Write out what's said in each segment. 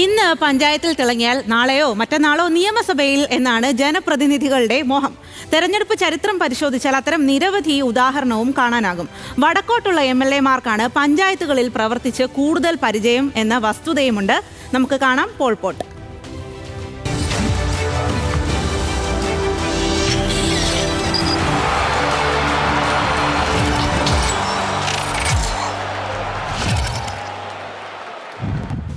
ഇന്ന് പഞ്ചായത്തിൽ തിളങ്ങിയാൽ നാളെയോ മറ്റന്നാളോ നിയമസഭയിൽ എന്നാണ് ജനപ്രതിനിധികളുടെ മോഹം. തെരഞ്ഞെടുപ്പ് ചരിത്രം പരിശോധിച്ചാൽ അത്തരം നിരവധി ഉദാഹരണവും കാണാനാകും. വടക്കോട്ടുള്ള എം എൽ എമാർക്കാണ് പഞ്ചായത്തുകളിൽ പ്രവർത്തിച്ച് കൂടുതൽ പരിചയം എന്ന വസ്തുതയുമുണ്ട്. നമുക്ക് കാണാം പോൾപോട്ട്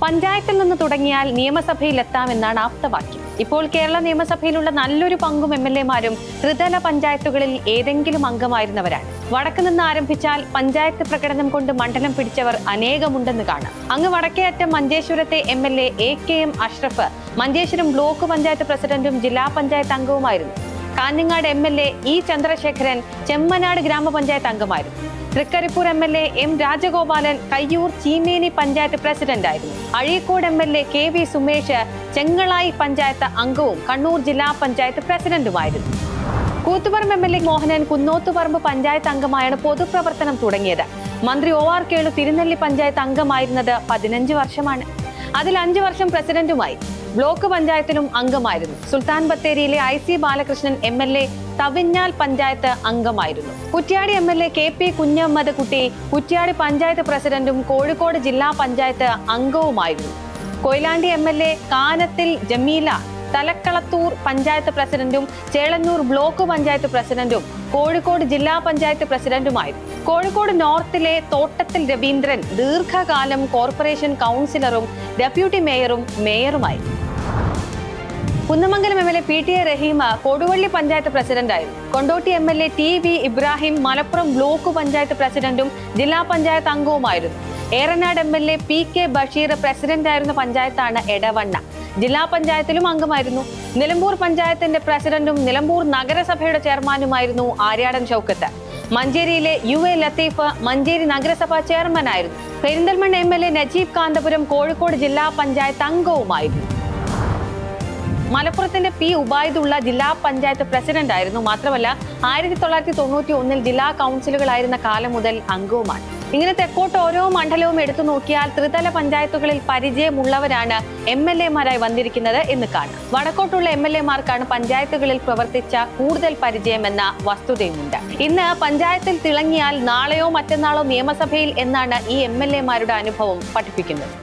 പഞ്ചായത്തിൽ നിന്ന് തുടങ്ങിയാൽ നിയമസഭയിൽ എത്താമെന്നാണ് ആപ്തവാക്യം. ഇപ്പോൾ കേരള നിയമസഭയിലുള്ള നല്ലൊരു പങ്കും എം എൽ എമാരും ത്രിതല പഞ്ചായത്തുകളിൽ ഏതെങ്കിലും അംഗമായിരുന്നവരാണ്. വടക്ക് നിന്ന് ആരംഭിച്ചാൽ പഞ്ചായത്ത് പ്രകടനം കൊണ്ട് മണ്ഡലം പിടിച്ചവർ അനേകമുണ്ടെന്ന് കാണാം. അങ്ങ് വടക്കേ അറ്റം മഞ്ചേശ്വരത്തെ M L A A K M Ashraf Manjeshwaram block panchayat പ്രസിഡന്റും ജില്ലാ panchayat അംഗവുമായിരുന്നു. Kanhangad M L A E Chandrasekharan Chemmanad ഗ്രാമപഞ്ചായത്ത് അംഗമായിരുന്നു. Thrikaripur M L A M Rajagopalan Kayyur Cheemeni panchayat പ്രസിഡന്റായിരുന്നു Azhikode M L A K V Sumesh Chengalayi panchayat അംഗവും കണ്ണൂർ ജില്ലാ panchayat പ്രസിഡന്റുമായിരുന്നു. Koothuparamba M L A Mohanan Kunnothuparamba panchayat അംഗമായാണ് പൊതുപ്രവർത്തനം തുടങ്ങിയത്. മന്ത്രി O R Kelu Thirunelli panchayat അംഗമായിരുന്നത് പതിനഞ്ച് വർഷമാണ്. അതിൽ അഞ്ചു വർഷം പ്രസിഡന്റുമായി. ബ്ലോക്ക് പഞ്ചായത്തിലും അംഗമായിരുന്നു. സുൽത്താൻ ബത്തേരിയിലെ I C Balakrishnan M L A Thavinjal panchayat അംഗമായിരുന്നു. Kuttiady M L A K P Kunhammad Kutty Kuttiady panchayat പ്രസിഡന്റും കോഴിക്കോട് ജില്ലാ panchayat അംഗവുമായിരുന്നു. Koyilandy M L A Kanathil Jameela Thalakkulathur panchayat പ്രസിഡന്റും ചേളന്നൂർ ബ്ലോക്ക് പഞ്ചായത്ത് പ്രസിഡന്റും കോഴിക്കോട് ജില്ലാ പഞ്ചായത്ത് പ്രസിഡന്റുമായിരുന്നു. കോഴിക്കോട് നോർത്തിലെ തോട്ടത്തിൽ രവീന്ദ്രൻ ദീർഘകാലം കോർപ്പറേഷൻ കൗൺസിലറും ഡെപ്യൂട്ടി മേയറും മേയറുമായി Kunnamangalam M L A P T A Rahima Koduvally panchayat പ്രസിഡന്റായിരുന്നു. Kondotty M L A T V Ibrahim Malappuram block panchayat പ്രസിഡന്റും ജില്ലാ panchayat അംഗവുമായിരുന്നു. Eranad M L A P K Basheer പ്രസിഡന്റായിരുന്ന പഞ്ചായത്താണ് എടവണ്ണ. ജില്ലാ പഞ്ചായത്തിലും അംഗമായിരുന്നു. നിലമ്പൂർ പഞ്ചായത്തിന്റെ പ്രസിഡന്റും നിലമ്പൂർ നഗരസഭയുടെ ചെയർമാനുമായിരുന്നു ആര്യാടൻ ചൌക്കത്ത് മഞ്ചേരിയിലെ യു എ ലത്തീഫ് മഞ്ചേരി നഗരസഭാ ചെയർമാനായിരുന്നു. Perinthalmanna M L A Najeeb Kanthapuram Kozhikode ജില്ലാ പഞ്ചായത്ത് അംഗവുമായിരുന്നു. മലപ്പുറത്തിന്റെ പി ഉബായിദുള്ള ജില്ലാ പഞ്ചായത്ത് പ്രസിഡന്റ് ആയിരുന്നു. മാത്രമല്ല ആയിരത്തി തൊള്ളായിരത്തി തൊണ്ണൂറ്റി ഒന്നിൽ ജില്ലാ കൗൺസിലുകളായിരുന്ന കാലം മുതൽ അംഗവുമാണ്. ഇങ്ങനെ തെക്കോട്ട് ഓരോ മണ്ഡലവും എടുത്തു നോക്കിയാൽ ത്രിതല പഞ്ചായത്തുകളിൽ പരിചയമുള്ളവരാണ് എം എൽ എമാരായി വന്നിരിക്കുന്നത് എന്ന് കാണാം. വടക്കോട്ടുള്ള എം എൽ എമാർക്കാണ് പഞ്ചായത്തുകളിൽ പ്രവർത്തിച്ച കൂടുതൽ പരിചയമെന്ന വസ്തുതയുമുണ്ട്. ഇന്ന് പഞ്ചായത്തിൽ തിളങ്ങിയാൽ നാളെയോ മറ്റന്നാളോ നിയമസഭയിൽ എന്നാണ് ഈ എം എൽ എമാരുടെ അനുഭവം പഠിപ്പിക്കുന്നത്.